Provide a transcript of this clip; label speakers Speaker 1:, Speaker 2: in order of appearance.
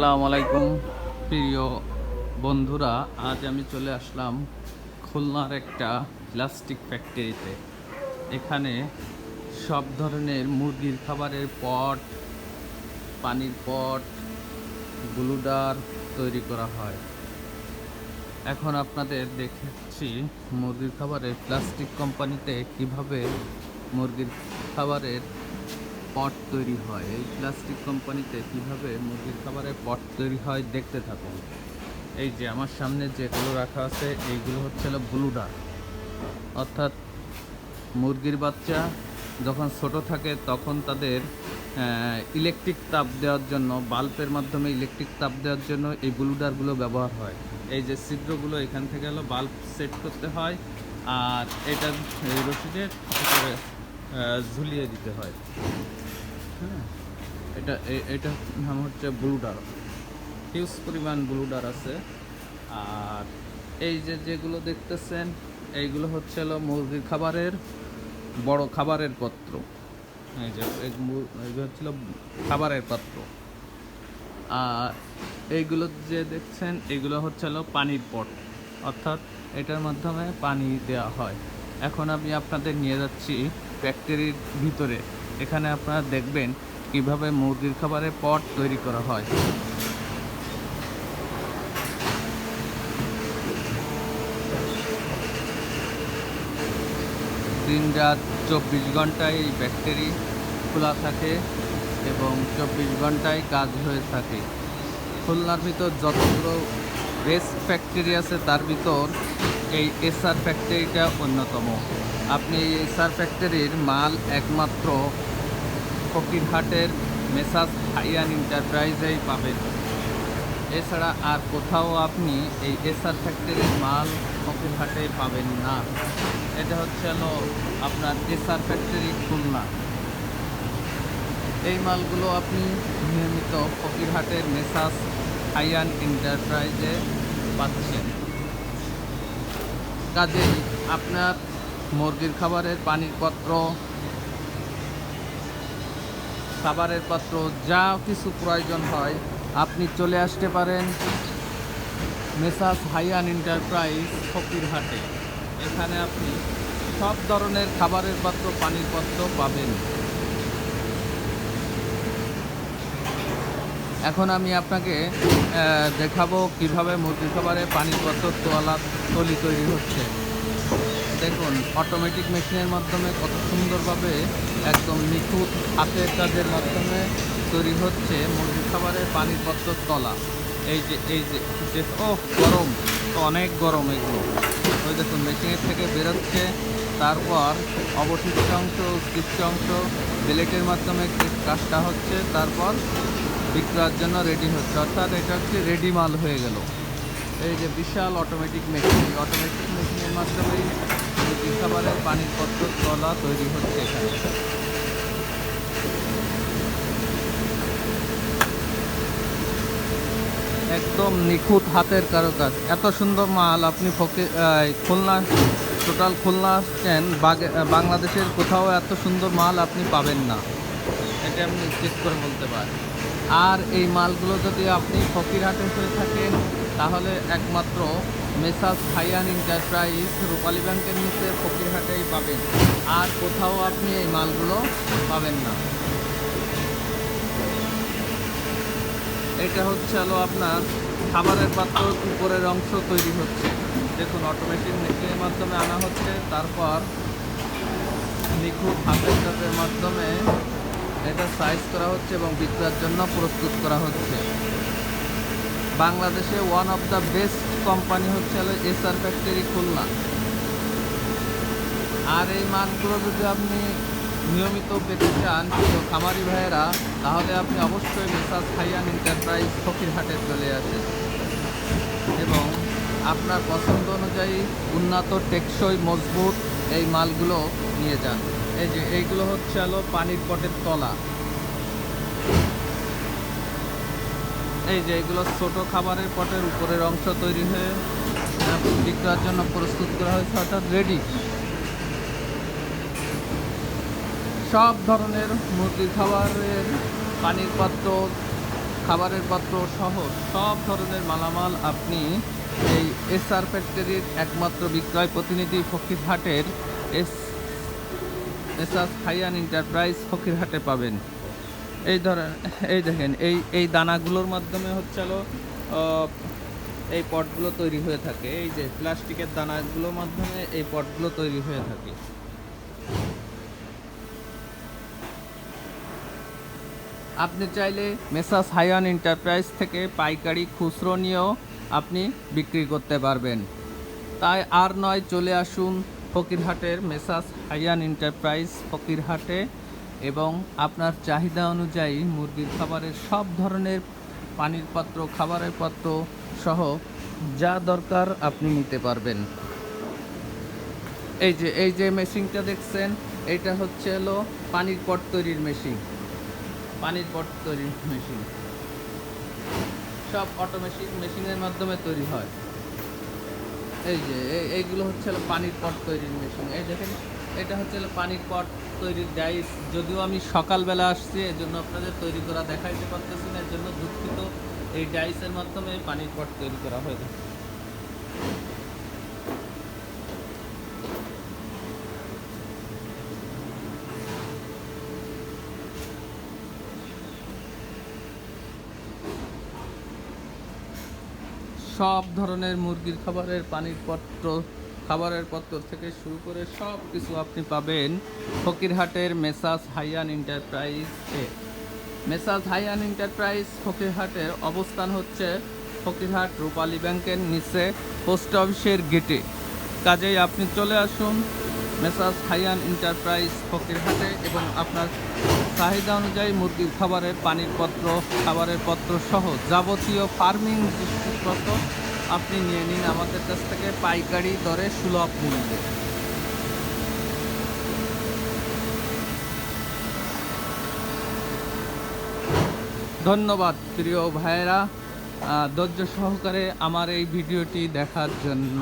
Speaker 1: আসসালামু আলাইকুম, প্রিয় বন্ধুরা। আজ আমি চলে আসলাম খুলনার একটা প্লাস্টিক ফ্যাক্টরিতে এখানে সব ধরনের মুরগির খাবারের পট, পানির পট, গ্লুডার তৈরি করা হয়। এখন আপনাদের দেখাচ্ছি মুরগির খাবারের প্লাস্টিক কোম্পানিতে কীভাবে মুরগির খাবারের পট তৈরি হয়। এই প্লাস্টিক কোম্পানিতে কীভাবে মুরগির খাবারের পট তৈরি হয় দেখতে থাকুন। এই যে আমার সামনে যেগুলো রাখা আছে, এইগুলো হচ্ছে ব্লুডার অর্থাৎ মুরগির বাচ্চা যখন ছোট থাকে তখন তাদের ইলেকট্রিক তাপ দেওয়ার জন্য, বাল্বের মাধ্যমে ইলেকট্রিক তাপ দেওয়ার জন্য এই ব্লুডারগুলো ব্যবহার হয়। এই যে ছিদ্রগুলো এখান থেকে হলো বাল্ব সেট করতে হয় আর এটা এই রশিদের ঝুলিয়ে দিতে হ্যাঁ। এটা এটা নাম হচ্ছে ব্লু ব্লুডার হিউজ পরিমাণ ব্লুডার আছে। আর এই যে যেগুলো দেখতেছেন, এইগুলো হচ্ছে হলো মুরগির খাবারের, বড় খাবারের পত্র। এই যে, এই এইগুলো হচ্ছিল খাবারের পাত্র। আর এইগুলো যে দেখছেন এগুলো হচ্ছে হলো পানির পট। অর্থাৎ এটার মাধ্যমে পানি দেওয়া হয়। এখন আমি আপনাদের নিয়ে যাচ্ছি ফ্যাক্টরির ভিতরে। এখানে আপনারা দেখবেন কীভাবে মুরগির খাবারের পট তৈরি করা হয়? দিন রাত চব্বিশ ঘন্টায় এই খোলা থাকে এবং চব্বিশ ঘন্টায় কাজ হয়ে থাকে। খুলনার ভিতর যতগুলো বেস্ট ফ্যাক্টরি আছে, তার ভিতর এই এসআর ফ্যাক্টরিটা অন্যতম। আপনি এই এসআর ফ্যাক্টরির মাল একমাত্র ফকিরহাটের মেসাজ হাইয়ান এন্টারপ্রাইজেই পাবেন। এছাড়া আর কোথাও আপনি এই এসআর ফ্যাক্টরির মাল ফকিরহাটে পাবেন না। এটা হচ্ছে হলো আপনার এসআর ফ্যাক্টরি খুলনা। এই মালগুলো আপনি নিয়মিত ফকিরহাটের মেসাস হাইয়ান এন্টারপ্রাইজে পাচ্ছেন। কাজেই আপনার মুরগির খাবারের পানির পাত্র খাবারের পাত্র, যা কিছু প্রয়োজন হয়, আপনি চলে আসতে পারেন মেসাস হাইয়ান এন্টারপ্রাইজ ফকিরহাটে। এখানে আপনি সব ধরনের খাবারের পাত্র, পানির পাত্র পাবেন। এখন আমি আপনাকে দেখাবো কীভাবে মুরগির খাবারে পানির পাত্র তোলা, তলি তৈরি হচ্ছে। দেখুন অটোমেটিক মেশিনের মাধ্যমে কত সুন্দরভাবে একদম নিখুঁত হাতের কাজের মাধ্যমে তৈরি হচ্ছে মুরগির খাবারের পানির পাত্র তলা। এই যে এই যে যে, ও, গরম, অনেক গরম এগুলো। ওই দেখুন মেশিনের থেকে বেরোচ্ছে, তারপর অবশিষ্ট অংশ, উৎকৃষ্ট অংশ ব্লেটের মাধ্যমে কাজটা হচ্ছে, তারপর বিক্রয়ের জন্য রেডি হচ্ছে। অর্থাৎ এটা হচ্ছে রেডি মাল হয়ে গেল। এই যে বিশাল অটোমেটিক মেশিন অটোমেটিক মেশিনের মাধ্যমেই খাবারের পানির পত্র তলা তৈরি হচ্ছে এখানে। একদম নিখুঁত হাতের কারুকাজ। এত সুন্দর মাল আপনি ফকে খুলনা, টোটাল খুলনা আসছেন বাংলাদেশের কোথাও এত সুন্দর মাল আপনি পাবেন না। এটা আপনি চেক করে বলতে পারেন। আর এই মালগুলো যদি আপনি ফকিরহাটে হয়ে থাকেন, তাহলে একমাত্র মেসাস হাইয়ান এন্টারপ্রাইজ রূপালী ব্যাংকের নিচে ফকিরহাটেই পাবেন। আর কোথাও আপনি এই মালগুলো পাবেন না। এটা হচ্ছে হলো আপনার খাবারের পাত্র উপরের অংশ তৈরি হচ্ছে। দেখুন অটোমেটিক মেশিনের মাধ্যমে আনা হচ্ছে। তারপর নিখুঁত হাতের কাজের মাধ্যমে এটা সাইজ করা হচ্ছে এবং বিক্রয়ের জন্য প্রস্তুত করা হচ্ছে। বাংলাদেশে one of the best company হচ্ছে হলো এসআর ফ্যাক্টরি খুলনা। আর এই মালগুলো যদি আপনি নিয়মিত পেতে চান খামারি ভাইয়েরা, তাহলে আপনি অবশ্যই মেসাজ হাইয়ান এন্টারপ্রাইজ ফকিরহাটে চলে আসেন। এবং আপনার পছন্দ অনুযায়ী উন্নত, টেকসই, মজবুত এই মালগুলো নিয়ে যান। এই যে, এইগুলো হচ্ছে হলো পানির পটের তলা। এই যে এগুলো ছোট খাবারের পটের উপরের অংশ তৈরি হয়ে বিক্রয়ের জন্য প্রস্তুত করা হয়েছে, অর্থাৎ রেডি সব ধরনের মুরগির খাবারের, পানির পাত্র, খাবারের পাত্র সহ সব ধরনের মালামাল আপনি এই এসআর ফ্যাক্টরির একমাত্র বিক্রয় প্রতিনিধি ফকিরহাটের এস এসআস হাইয়ান এন্টারপ্রাইজ ফকিরহাটে পাবেন। এই ধরেন, এই দেখেন, এই এই দানাগুলোর মাধ্যমে হচ্ছে হলো এই পটগুলো তৈরি হয়ে থাকে। এই যে প্লাস্টিকের দানাগুলোর মাধ্যমে এই পটগুলো তৈরি হয়ে থাকে। আপনি চাইলে মেসাস হাইয়ান এন্টারপ্রাইজ থেকে পাইকারি খুচরো নিয়েও আপনি বিক্রি করতে পারবেন। তাই আর নয়, চলে আসুন ফকিরহাটের মেসাস হাইয়ান এন্টারপ্রাইজ ফকিরহাটে। এবং আপনার চাহিদা অনুযায়ী মুরগির খাবারের সব ধরনের পানির পাত্র, খাবারের পাত্র সহ যা দরকার আপনি নিতে পারবেন। এই যে এই যে মেশিনটা দেখছেন, এটা হচ্ছে হলো পানির পট তৈরির মেশিন। পানির পট তৈরির মেশিন। সব অটোমেশিন মেশিনের মাধ্যমে তৈরি হয়। এই যে, এই- এইগুলো হচ্ছে পানির পট তৈরির মেশিন। এই দেখেন এটা হচ্ছে পানির পট তৈরির ডাইস। যদিও আমি সকালবেলা আসছি এর জন্য আপনাদের তৈরি করা দেখাইতে পারতেছি না এর জন্য দুঃখিত। এই ডাইসের মাধ্যমে পানির পট তৈরি করা হয়ে থাকে সব ধরনের মুরগির খাবারের পানির পত্র খাবারের পত্র থেকে শুরু করে সব কিছু আপনি পাবেন ফকিরহাটের মেসাস হাইয়ান এ মেসাস হাইয়ান এন্টারপ্রাইজ ফকিরহাটের অবস্থান হচ্ছে ফকিরহাট রূপালী ব্যাংকের নিচে পোস্ট অফিসের গেটে। কাজেই আপনি চলে আসুন মেসাস হাইয়ান এন্টারপ্রাইজ ফকিরহাটে এবং আপনার চাহিদা অনুযায়ী মুরগির খাবারের পানির পত্র, খাবারের পত্র সহ যাবতীয় ফার্মিং জিনিসপত্র আপনি নিয়ে নিন আমাদের কাছ থেকে পাইকারি দরে সুলভ মূল্যে। ধন্যবাদ প্রিয় ভাইয়েরা ধৈর্য সহকারে আমার এই ভিডিওটি দেখার জন্য।